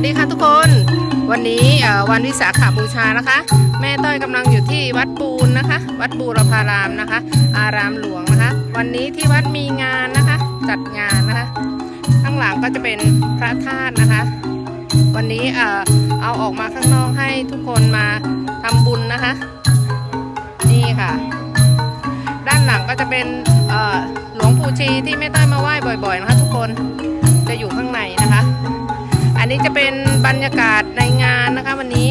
วัสดีค่ะทุกคน วันนี้วันวิสาขบูชานะคะ แม่ต้อยกำลังอยู่ที่วัดปูนนะคะ วัดบูรพารามนะคะ อารามหลวงนะคะ วันนี้ที่วัดมีงานนะคะ จัดงานนะคะ ข้างหลังก็จะเป็นพระธาตุนะคะ วันนี้เออเอาออกมาข้างนอกให้ทุกคนมาทำบุญนะคะ นี่ค่ะ ด้านหลังก็จะเป็นหลวงปู่ชีที่แม่ต้อยมาไหว้บ่อยๆนะคะทุกคน นี้จะเป็นบรรยากาศในงานนะคะ วันนี้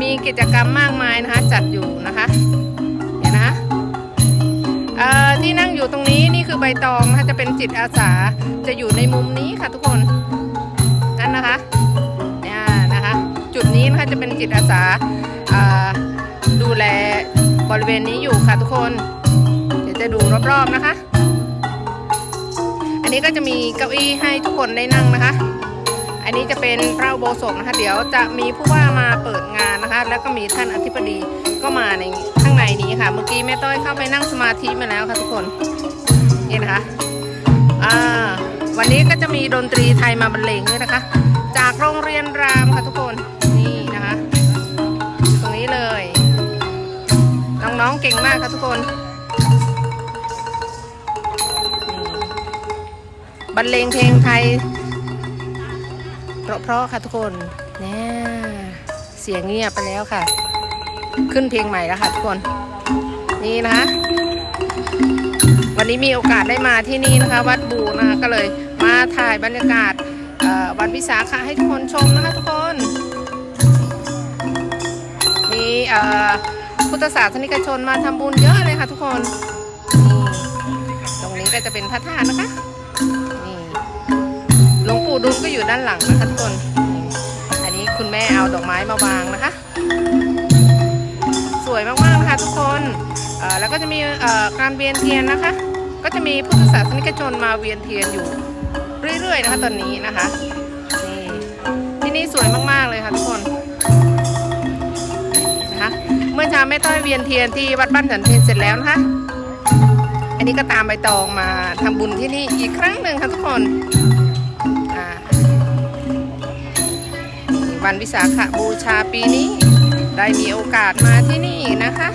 มีกิจกรรมมากมายนะคะ จัดอยู่นะคะเห็นนะคะเอ่อที่นั่งอยู่ตรงนี้นี่คือใบตองนะคะจะเป็นจิตอาสาจะอยู่ในมุมนี้ค่ะทุกคนนั่นนะคะเนี่ยนะคะ จุดนี้นะคะจะเป็นจิตอาสาดูแลบริเวณนี้อยู่ค่ะทุกคน เดี๋ยวจะดูรอบๆนะคะ อันนี้ก็จะมีเก้าอี้ให้ทุกคนได้นั่งนะคะ นี้จะเป็นพระอุโบสถนะคะ เดี๋ยวจะมีผู้ว่ามาเปิดงานนะคะ แล้วก็มีท่านอธิบดีก็มาในข้างในนี้ค่ะ เมื่อกี้แม่ต้อยเข้าไปนั่งสมาธิมาแล้วค่ะทุกคนนี่นะคะอ่าวันนี้ก็จะมีดนตรีไทยมาบรรเลงด้วยนะคะ จากโรงเรียนรามค่ะทุกคนนี่นะคะ ตรงนี้เลยน้องๆเก่งมากค่ะทุกคนบรรเลงเพลงไทย เพราะๆค่ะทุกคนเนี่ยเสียงเงียบไปแล้วค่ะ ขึ้นเพลงใหม่แล้วค่ะทุกคน นี่นะคะวันนี้มีโอกาสได้มาที่นี่นะคะ วัดบูนะคะก็เลยมาถ่ายบรรยากาศวันวิสาขะให้ทุกคนชมนะคะทุกคน มีพุทธศาสนิกชนมาทำบุญเยอะเลยค่ะทุกคน ตรงนี้ก็จะเป็นพระธาตุนะคะ ดุลก็อยู่ด้านหลังนะคะทุกคน อันนี้คุณแม่เอาดอกไม้มาวางนะคะ สวยมากๆนะคะทุกคนเอ่อแล้วก็จะมีการเวียนเทียนนะคะ ก็จะมีพุทธศาสนิกชนมาเวียนเทียนอยู่เรื่อยๆนะคะตอนนี้นะคะนี่ที่นี่สวยมากๆเลยค่ะทุกคนนะคะเมื่อเช้าแม่ต้อยเวียนเทียนที่วัดบ้านสันเพนเสร็จแล้วนะคะ อันนี้ก็ตามใบตองมาทำบุญที่นี่อีกครั้งหนึ่งค่ะทุกคน วันวิสาขบูชาปีนี้ ได้มีโอกาสมาที่นี่นะคะ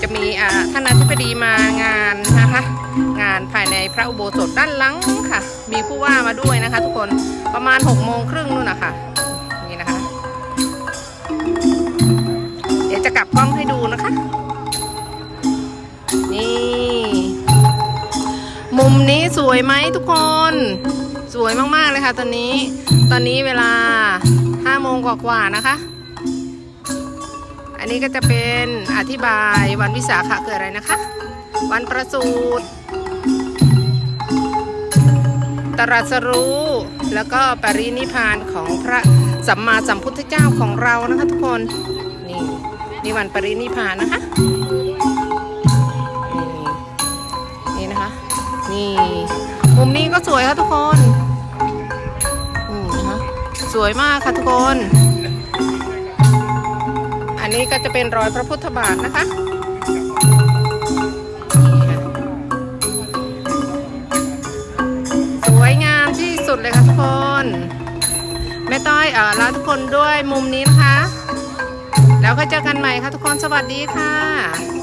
จะมีอ่าท่านอธิบดีมางานนะคะ งานภายในพระอุโบสถด้านหลังค่ะ มีผู้ว่ามาด้วยนะคะ ทุกคนประมาณ6กโมงครึ่งนู่นนะคะนี่นะคะ เดี๋ยวจะกลับกล้องให้ดูนะคะ นี่ มุมนี้สวยไหมทุกคน สวยมากๆเลยค่ะตอนนี้ ตอนนี้เวลา5โมงกว่าๆนะคะ อันนี้ก็จะเป็นอธิบายวันวิสาขะคืออะไรนะคะ วันประสูติตรัสรู้ แล้วก็ปรินิพานของพระสัมมาสัมพุทธเจ้าของเรานะคะทุกคน นี่นี่วันปรินิพานนะคะ นี่นะคะ นี่มุมนี้ก็สวยค่ะทุกคน สวยมากค่ะทุกคน อันนี้ก็จะเป็นรอยพระพุทธบาทนะคะสวยงามที่สุดเลยค่ะทุกคนแม่ต้อยเอ่อลาทุกคนด้วยมุมนี้นะคะ แล้วก็เจอกันใหม่ค่ะทุกคนสวัสดีค่ะ